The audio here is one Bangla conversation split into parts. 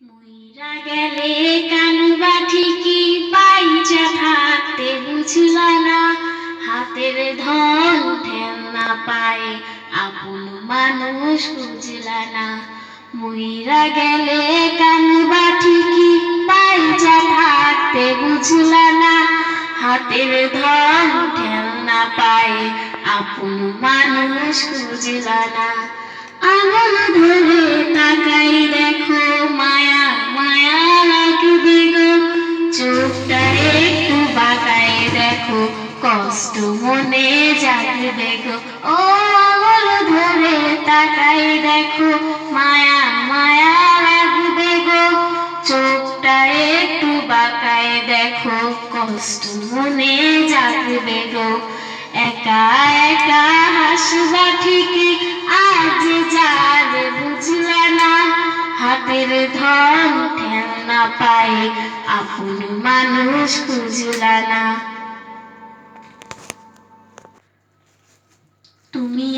মইরা গেলে কানুবা ঠিকই পাইচা থাকতে বুঝলা না। হাতের ধন ঠেল না পায়, আপন মানুষ বুঝলা না। মইরা গেলে কানুবা ঠিকই পাইচা থাকতে বুঝলা না। হাতের ধন ঠেল পায়, আপন মানুষ বুঝলা না। আঙুল ধরে তাকাই দেখো মায়া কষ্ট মনে জাগবে গো। ও আঙুল ধরে তাকাই দেখো, মায়া মায়া লাগবে গো। চোখটা একটু বাঁকাই দেখো, কষ্ট মনে জাগবে গো। একা একা হাসবা ঠিকই, আজ যার বুঝলা না। হাতের ধন ঠেল না পায়, আপন মানুষ খুঁজলা না।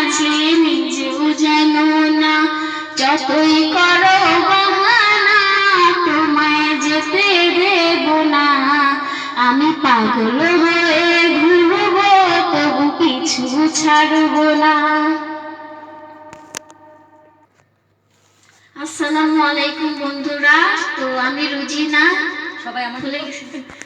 মাঝে নিজেও জানো না। যতই করো বাহানা তোমায় যেতে দেব না। আমি পাগল হয়ে ঘুরবো তবু পিছু ছাড়বো না। আসসালামু আলাইকুম বন্ধুরা তো আমি রুজিনা। সবাই আমার